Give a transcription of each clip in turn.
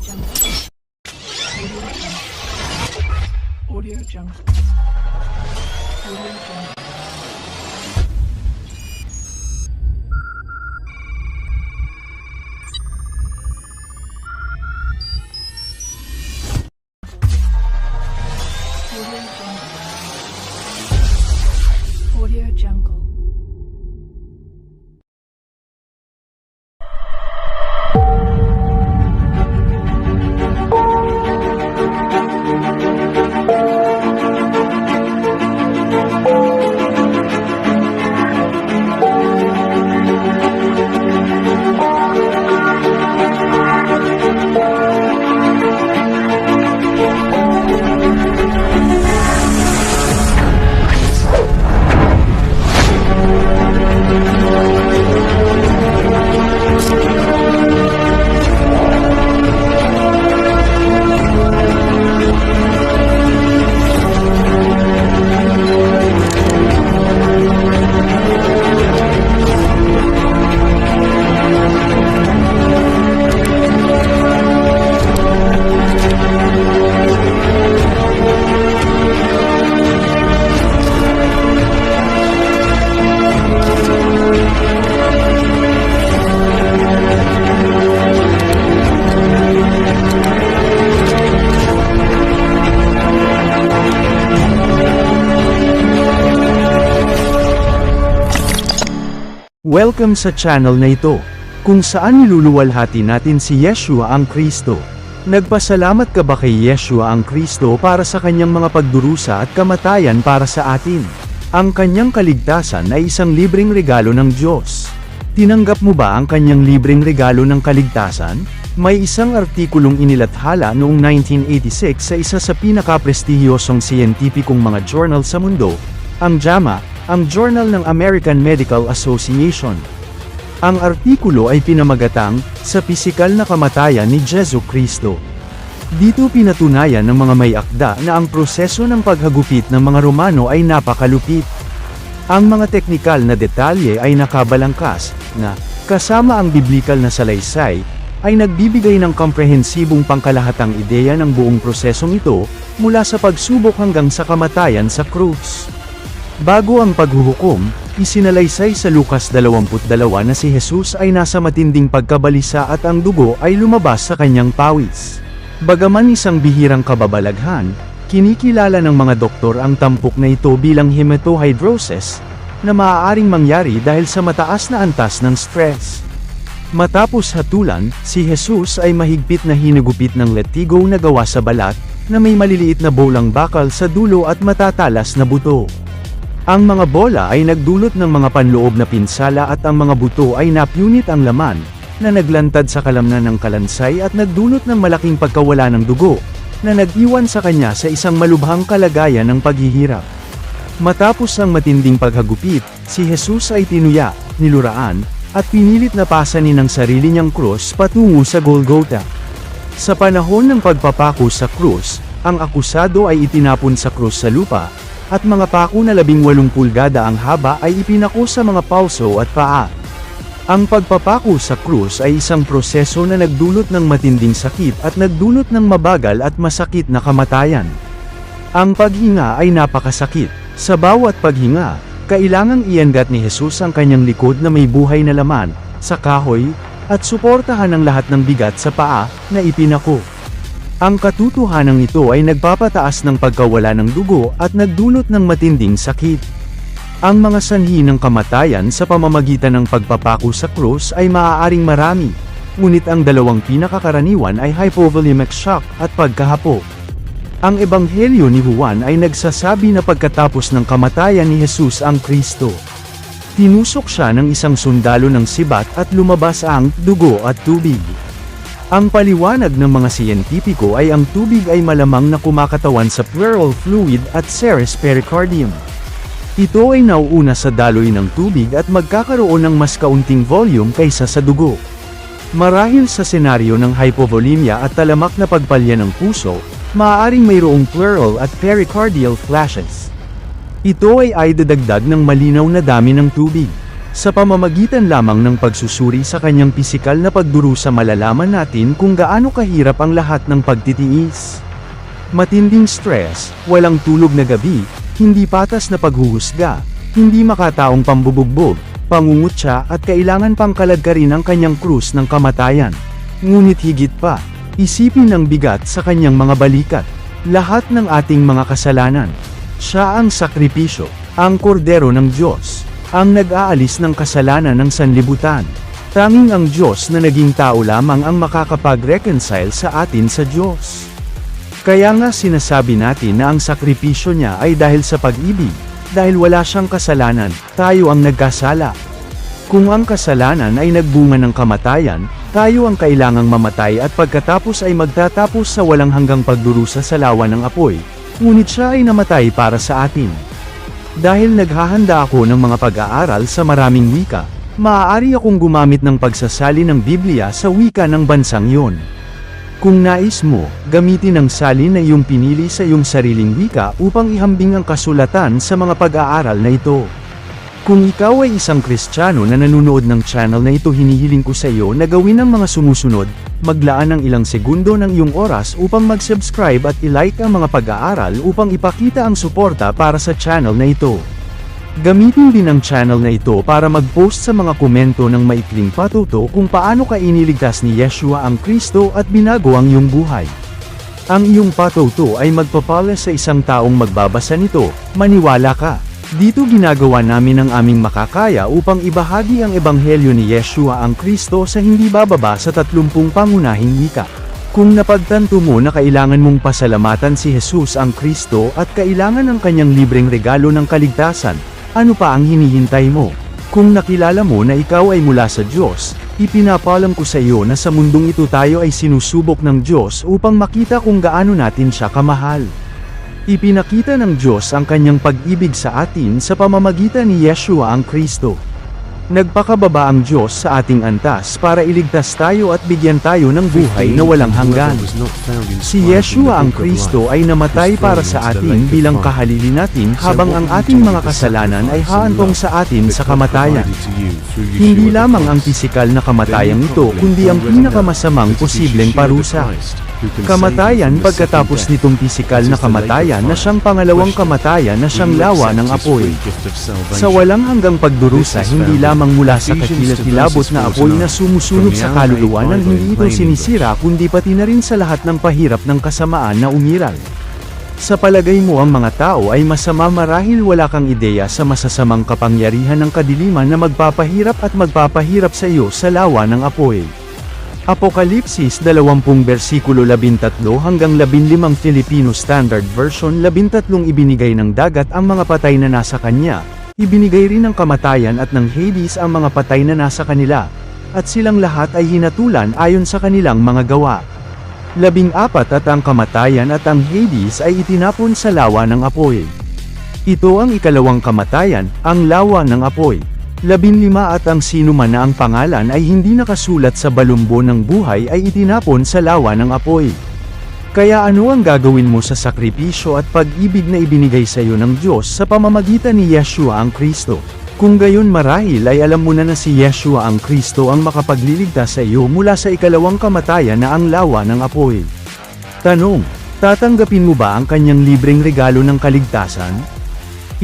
Audio Jungle. Audio Jungle. Audio Jungle. Audio Jungle. Welcome sa channel na ito, kung saan niluluwalhati natin si Yeshua ang Kristo. Nagpasalamat ka ba kay Yeshua ang Kristo para sa kanyang mga pagdurusa at kamatayan para sa atin? Ang kanyang kaligtasan ay isang libreng regalo ng Diyos. Tinanggap mo ba ang kanyang libreng regalo ng kaligtasan? May isang artikulong inilathala noong 1986 sa isa sa pinakaprestihiyosong siyentipikong mga journal sa mundo, ang JAMA, ang Journal ng American Medical Association. Ang artikulo ay pinamagatang, sa pisikal na kamatayan ni Jesu Kristo. Dito pinatunayan ng mga may akda na ang proseso ng paghagupit ng mga Romano ay napakalupit. Ang mga teknikal na detalye ay nakabalangkas, na, kasama ang biblikal na salaysay, ay nagbibigay ng komprehensibong pangkalahatang ideya ng buong prosesong ito, mula sa pagsubok hanggang sa kamatayan sa krus. Bago ang paghuhukom, isinalaysay sa Lukas 22 na si Jesus ay nasa matinding pagkabalisa at ang dugo ay lumabas sa kanyang pawis. Bagaman isang bihirang kababalaghan, kinikilala ng mga doktor ang tampok na ito bilang hematohydrosis, na maaaring mangyari dahil sa mataas na antas ng stress. Matapos hatulan, si Jesus ay mahigpit na hinagupit ng letigo na gawa sa balat, na may maliliit na bolang bakal sa dulo at matatalas na buto. Ang mga bola ay nagdulot ng mga panloob na pinsala at ang mga buto ay napunit ang laman, na naglantad sa kalamnan ng kalansay at nagdulot ng malaking pagkawala ng dugo, na nag-iwan sa kanya sa isang malubhang kalagayan ng paghihirap. Matapos ang matinding paghagupit, si Jesus ay tinuya, niluraan, at pinilit na pasanin ang sarili niyang krus patungo sa Golgotha. Sa panahon ng pagpapako sa krus, ang akusado ay itinapon sa krus sa lupa, at mga pako na labing walong pulgada ang haba ay ipinako sa mga palso at paa. Ang pagpapako sa krus ay isang proseso na nagdulot ng matinding sakit at nagdulot ng mabagal at masakit na kamatayan. Ang paghinga ay napakasakit. Sa bawat paghinga, kailangang iangat ni Jesus ang kanyang likod na may buhay na laman, sa kahoy, at suportahan ang lahat ng bigat sa paa, na ipinako. Ang katotohanan ito ay nagpapataas ng pagkawala ng dugo at nagdulot ng matinding sakit. Ang mga sanhi ng kamatayan sa pamamagitan ng pagpapako sa krus ay maaaring marami, ngunit ang dalawang pinakakaraniwan ay hypovolemic shock at pagkahapo. Ang ebanghelyo ni Juan ay nagsasabi na pagkatapos ng kamatayan ni Jesus ang Kristo. Tinusok siya ng isang sundalo ng sibat at lumabas ang dugo at tubig. Ang paliwanag ng mga siyentipiko ay ang tubig ay malamang na kumakatawan sa pleural fluid at serous pericardium. Ito ay nauuna sa daloy ng tubig at magkakaroon ng mas kaunting volume kaysa sa dugo. Marahil sa senaryo ng hypovolemia at talamak na pagpalya ng puso, maaaring mayroong pleural at pericardial flashes. Ito ay ay dadagdag ng malinaw na dami ng tubig. Sa pamamagitan lamang ng pagsusuri sa kanyang pisikal na pagdurusa malalaman natin kung gaano kahirap ang lahat ng pagtitiis. Matinding stress, walang tulog na gabi, hindi patas na paghuhusga, hindi makataong pambubugbog, pangungutya at kailangan pang kaladkarin ang kanyang krus ng kamatayan. Ngunit higit pa, isipin ang bigat sa kanyang mga balikat. Lahat ng ating mga kasalanan. Siya ang sakripisyo, ang kordero ng Diyos, ang nag-aalis ng kasalanan ng sanlibutan. Tanging ang Diyos na naging tao lamang ang makakapag-reconcile sa atin sa Diyos. Kaya nga sinasabi natin na ang sakripisyo niya ay dahil sa pag-ibig, dahil wala siyang kasalanan, tayo ang nagkasala. Kung ang kasalanan ay nagbunga ng kamatayan, tayo ang kailangang mamatay at pagkatapos ay magtatapos sa walang hanggang pagdurusa sa lawa ng apoy, ngunit siya ay namatay para sa atin. Dahil naghahanda ako ng mga pag-aaral sa maraming wika, maaari akong gumamit ng pagsasali ng Biblia sa wika ng bansang yon. Kung nais mo, gamitin ang salin na iyong pinili sa iyong sariling wika upang ihambing ang kasulatan sa mga pag-aaral na ito. Kung ikaw ay isang Kristiyano na nanonood ng channel na ito hinihiling ko sa iyo na gawin ang mga sumusunod, maglaan ng ilang segundo ng iyong oras upang mag-subscribe at ilike ang mga pag-aaral upang ipakita ang suporta para sa channel na ito. Gamitin din ang channel na ito para mag-post sa mga komento ng maikling patuto kung paano ka iniligtas ni Yeshua ang Kristo at binago ang iyong buhay. Ang iyong patuto ay magpapala sa isang taong magbabasa nito, maniwala ka. Dito ginagawa namin ang aming makakaya upang ibahagi ang ebanghelyo ni Yeshua ang Kristo sa hindi bababa sa 30 pangunahing wika. Kung napagtanto mo na kailangan mong pasalamatan si Jesus ang Kristo at kailangan ng kanyang libreng regalo ng kaligtasan, ano pa ang hinihintay mo? Kung nakilala mo na ikaw ay mula sa Diyos, ipinapalam ko sa iyo na sa mundong ito tayo ay sinusubok ng Diyos upang makita kung gaano natin siya kamahal. Ipinakita ng Diyos ang kanyang pag-ibig sa atin sa pamamagitan ni Yeshua ang Kristo. Nagpakababa ang Diyos sa ating antas para iligtas tayo at bigyan tayo ng buhay na walang hanggan. Si Yeshua ang Kristo ay namatay para sa atin bilang kahalili natin habang ang ating mga kasalanan ay haantong sa atin sa kamatayan. Hindi lamang ang pisikal na kamatayang ito kundi ang pinakamasamang posibleng parusa. Kamatayan pagkatapos nitong pisikal na kamatayan na siyang pangalawang kamatayan na siyang lawa ng apoy. Sa walang hanggang pagdurusa hindi lamang mula sa kakilakilabot na apoy na sumusunog sa kaluluwa nang hindi ito sinisira kundi pati na rin sa lahat ng pahirap ng kasamaan na umiral. Sa palagay mo ang mga tao ay masama marahil wala kang ideya sa masasamang kapangyarihan ng kadiliman na magpapahirap at magpapahirap sa iyo sa lawa ng apoy. Apokalipsis 20 versikulo 13 hanggang 15 Filipino Standard Version 13 ibinigay ng dagat ang mga patay na nasa kanya, ibinigay rin ng kamatayan at ng Hades ang mga patay na nasa kanila, at silang lahat ay hinatulan ayon sa kanilang mga gawa. Labing apat at ang kamatayan at ang Hades ay itinapon sa lawa ng apoy. Ito ang ikalawang kamatayan, ang lawa ng apoy. Labinlima at ang sino man na ang pangalan ay hindi nakasulat sa balumbo ng buhay ay itinapon sa lawa ng apoy. Kaya ano ang gagawin mo sa sakripisyo at pag-ibig na ibinigay sa iyo ng Diyos sa pamamagitan ni Yeshua ang Kristo? Kung gayon marahil ay alam mo na na si Yeshua ang Kristo ang makapagliligtas sa iyo mula sa ikalawang kamatayan na ang lawa ng apoy. Tanong, tatanggapin mo ba ang kanyang libreng regalo ng kaligtasan?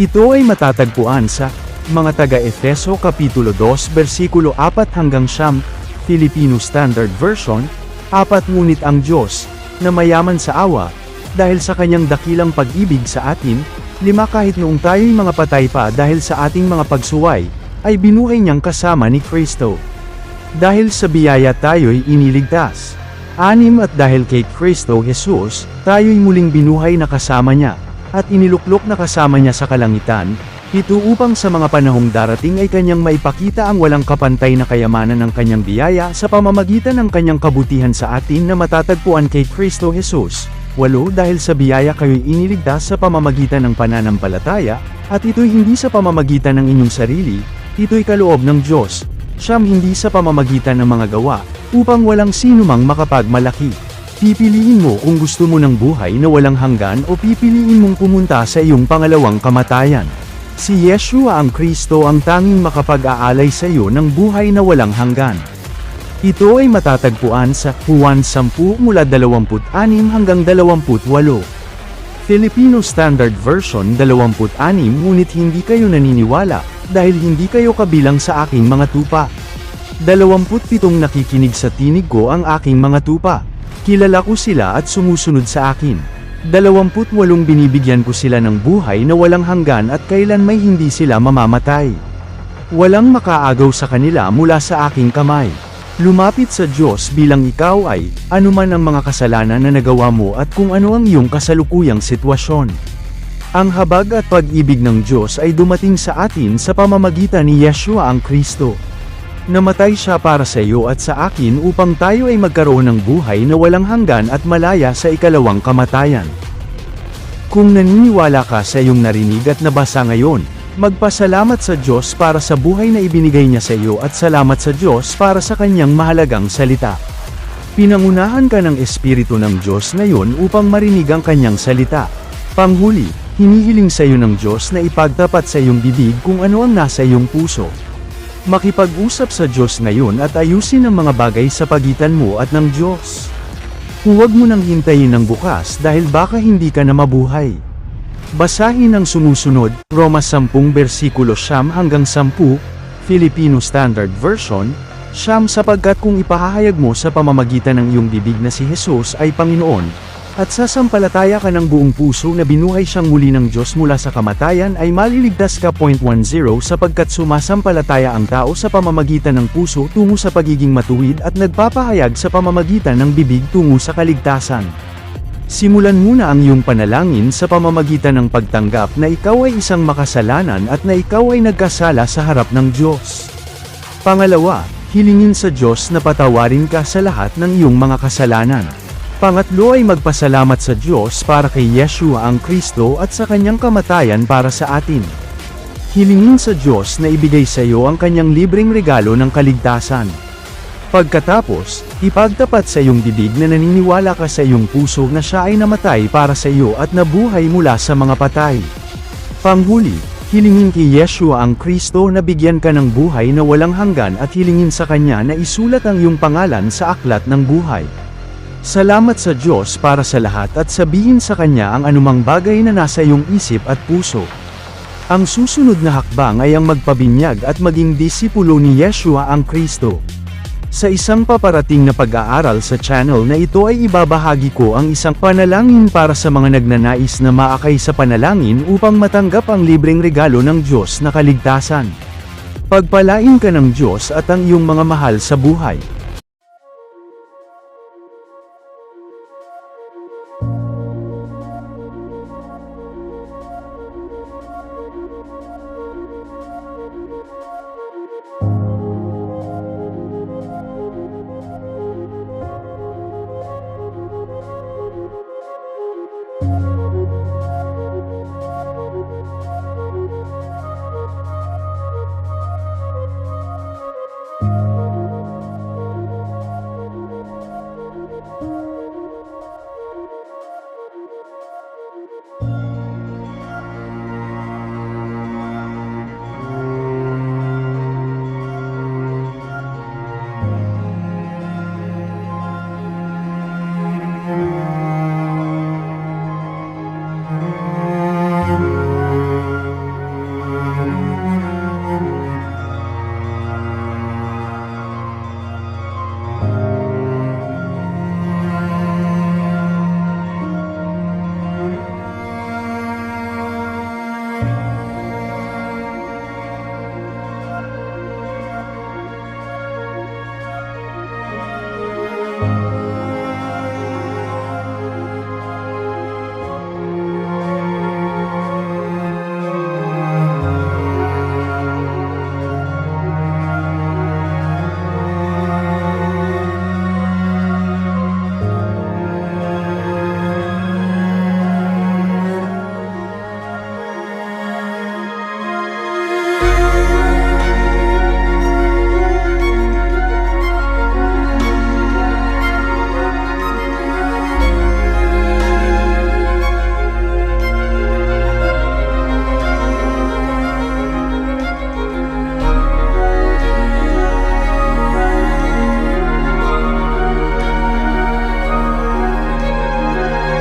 Ito ay matatagpuan sa mga taga-Efeso Kapitulo 2 versikulo 4 hanggang 9, Filipino Standard Version, 4 Ngunit ang Diyos, na mayaman sa awa, dahil sa kanyang dakilang pag-ibig sa atin, lima kahit noong tayo'y mga patay pa dahil sa ating mga pagsuway, ay binuhay niyang kasama ni Kristo. Dahil sa biyaya tayo'y iniligtas. Anim at dahil kay Kristo Jesus, tayo'y muling binuhay na kasama niya, at iniluklok na kasama niya sa kalangitan, ito upang sa mga panahong darating ay kanyang maipakita ang walang kapantay na kayamanan ng kanyang biyaya sa pamamagitan ng kanyang kabutihan sa atin na matatagpuan kay Kristo Jesus. Walo dahil sa biyaya kayo'y iniligtas sa pamamagitan ng pananampalataya, at ito'y hindi sa pamamagitan ng inyong sarili, ito'y kaloob ng Diyos. Siyam hindi sa pamamagitan ng mga gawa, upang walang sinumang makapagmalaki. Pipiliin mo kung gusto mo ng buhay na walang hanggan o pipiliin mong pumunta sa iyong pangalawang kamatayan. Si Yeshua ang Kristo ang tanging makapag-aalay sa iyo ng buhay na walang hanggan. Ito ay matatagpuan sa Juan 10 mula 26 hanggang 28. Filipino Standard Version 26 ngunit hindi kayo naniniwala, dahil hindi kayo kabilang sa aking mga tupa. 27 nakikinig sa tinig ko ang aking mga tupa. Kilala ko sila at sumusunod sa akin. 28 binibigyan ko sila ng buhay na walang hanggan at kailan may hindi sila mamamatay. Walang makaagaw sa kanila mula sa aking kamay. Lumapit sa Diyos bilang ikaw ay, anuman ang mga kasalanan na nagawa mo at kung ano ang iyong kasalukuyang sitwasyon. Ang habag at pag-ibig ng Diyos ay dumating sa atin sa pamamagitan ni Yeshua ang Kristo. Namatay siya para sa iyo at sa akin upang tayo ay magkaroon ng buhay na walang hanggan at malaya sa ikalawang kamatayan. Kung naniniwala ka sa iyong narinig at nabasa ngayon, magpasalamat sa Diyos para sa buhay na ibinigay niya sa iyo at salamat sa Diyos para sa kanyang mahalagang salita. Pinangunahan ka ng Espiritu ng Diyos ngayon upang marinig ang kanyang salita. Panghuli, hinihiling sa iyo ng Diyos na ipagtapat sa iyong bibig kung ano ang nasa iyong puso. Makipag-usap sa Diyos ngayon at ayusin ang mga bagay sa pagitan mo at ng Diyos. Huwag mo nang hintayin ng bukas dahil baka hindi ka na mabuhay. Basahin ang sumusunod, Roma 10 versikulo 9 hanggang 10, Filipino Standard Version, Siyam sapagkat kung ipahahayag mo sa pamamagitan ng iyong bibig na si Jesus ay Panginoon, at sasampalataya ka ng buong puso na binuhay siyang muli ng Diyos mula sa kamatayan ay maliligtas ka. 10 sapagkat sumasampalataya ang tao sa pamamagitan ng puso tungo sa pagiging matuwid at nagpapahayag sa pamamagitan ng bibig tungo sa kaligtasan. Simulan muna ang iyong panalangin sa pamamagitan ng pagtanggap na ikaw ay isang makasalanan at na ikaw ay nagkasala sa harap ng Diyos. Pangalawa, hilingin sa Diyos na patawarin ka sa lahat ng iyong mga kasalanan. Pangatlo ay magpasalamat sa Diyos para kay Yeshua ang Kristo at sa kanyang kamatayan para sa atin. Hilingin sa Diyos na ibigay sa iyo ang kanyang libreng regalo ng kaligtasan. Pagkatapos, ipagtapat sa iyong bibig na naniniwala ka sa iyong puso na siya ay namatay para sa iyo at nabuhay mula sa mga patay. Panghuli, hilingin kay Yeshua ang Kristo na bigyan ka ng buhay na walang hanggan at hilingin sa Kanya na isulat ang iyong pangalan sa aklat ng buhay. Salamat sa Diyos para sa lahat at sabihin sa Kanya ang anumang bagay na nasa iyong isip at puso. Ang susunod na hakbang ay ang magpabinyag at maging disipulo ni Yeshua ang Kristo. Sa isang paparating na pag-aaral sa channel na ito ay ibabahagi ko ang isang panalangin para sa mga nagnanais na maakay sa panalangin upang matanggap ang libreng regalo ng Diyos na kaligtasan. Pagpalain ka ng Diyos at ang iyong mga mahal sa buhay.